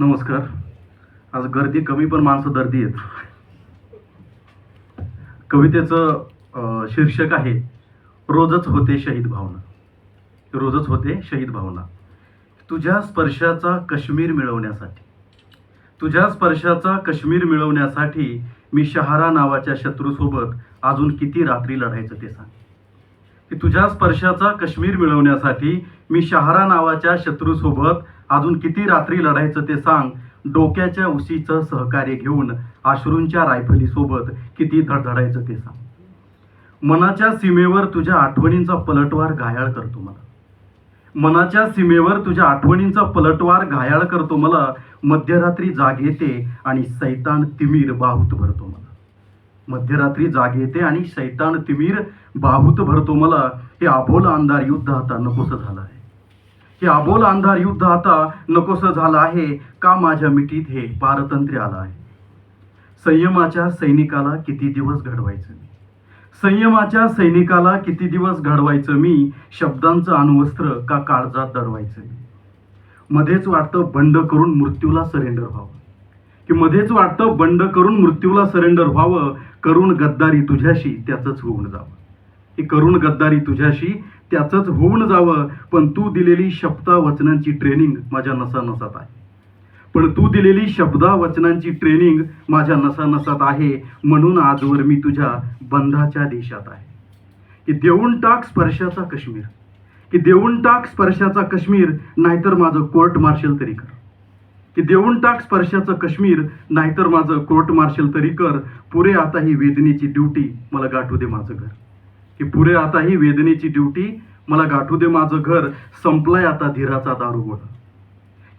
नमस्कार. आज गर्दी कमी पण माणसं दर्दी आहेत. कवितेचं शीर्षक आहे रोजच होते शहीद भावना. रोजच होते शहीद भावना. तुझ्या स्पर्शाचा काश्मीर मिळवण्यासाठी. तुझ्या स्पर्शाचा काश्मीर मिळवण्यासाठी मी शहारा नावाच्या शत्रूसोबत अजून किती रात्री लढायचं ते सांग. की तुझ्या स्पर्शाचा काश्मीर मिळवण्यासाठी मी शहारा नावाच्या शत्रूसोबत अजून किती रात्री लढायचं ते सांग. डोक्याच्या उशीचं सहकार्य घेऊन अश्रूंच्या रायफलीसोबत किती धडधडायचं ते सांग. मनाच्या सीमेवर तुझ्या आठवणींचा पलटवार घायाळ करतो मला. मनाच्या सीमेवर तुझ्या आठवणींचा पलटवार घायाळ करतो मला. मध्यरात्री जाग येते आणि सैतान तिमीर बाहूत भरतो मला. मध्यरात्री जाग येते आणि शैतान तिमीर बाहूत भरतो मला. हे अबोल अंधार युद्ध आता नकोसं झालं आहे. हे अबोल अंधार युद्ध आता नकोसं झालं आहे का माझ्या मिठीत हे पारतंत्र्य आलं आहे? संयमाच्या सैनिकाला किती दिवस घडवायचं मी? संयमाच्या सैनिकाला किती दिवस घडवायचं मी? शब्दांचं अणुवस्त्र का काळजात दडवायचं मी? मध्येच वाटतं बंड करून मृत्यूला सरेंडर व्हावं. की मध्येच वाटतं बंड करून मृत्यूला सरेंडर व्हावं करून गद्दारी तुझ्याशी त्याचंच होऊन जावं. ही करून गद्दारी तुझ्याशी त्याचंच होऊन जावं पण तू दिलेली शब्दा वचनांची ट्रेनिंग माझ्या नसानसात आहे. पण तू दिलेली शब्दा वचनांची ट्रेनिंग माझ्या नसानसात आहे म्हणून आजवर मी तुझ्या बंधाच्या देशात आहे. की देऊन टाक स्पर्शाचा काश्मीर. की देऊन टाक स्पर्शाचा काश्मीर नाहीतर माझं कोर्ट मार्शल तरी कर. की देऊन टाक स्पर्शाचं काश्मीर नाहीतर माझं कोर्ट मार्शल तरी कर. पुरे आता ही वेदनेची ड्युटी मला गाठू दे माझं घर. की पुरे आता ही वेदनेची ड्युटी मला गाठू दे माझं घर संपलाय आता धीराचा दारू गोळा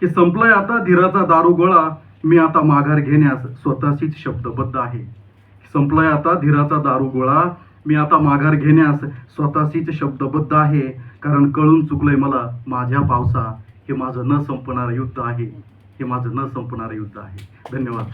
की संपलाय आता धीराचा दारू गोळा मी आता माघार घेण्यास स्वतःशीच शब्दबद्ध आहे. संपलाय आता धीराचा दारू गोळा मी आता माघार घेण्यास स्वतःशीच शब्दबद्ध आहे. कारण कळून चुकलंय मला माझ्या पावसा हे माझं न संपणारं युद्ध आहे. हे माझं न संपणारं युद्ध आहे. धन्यवाद.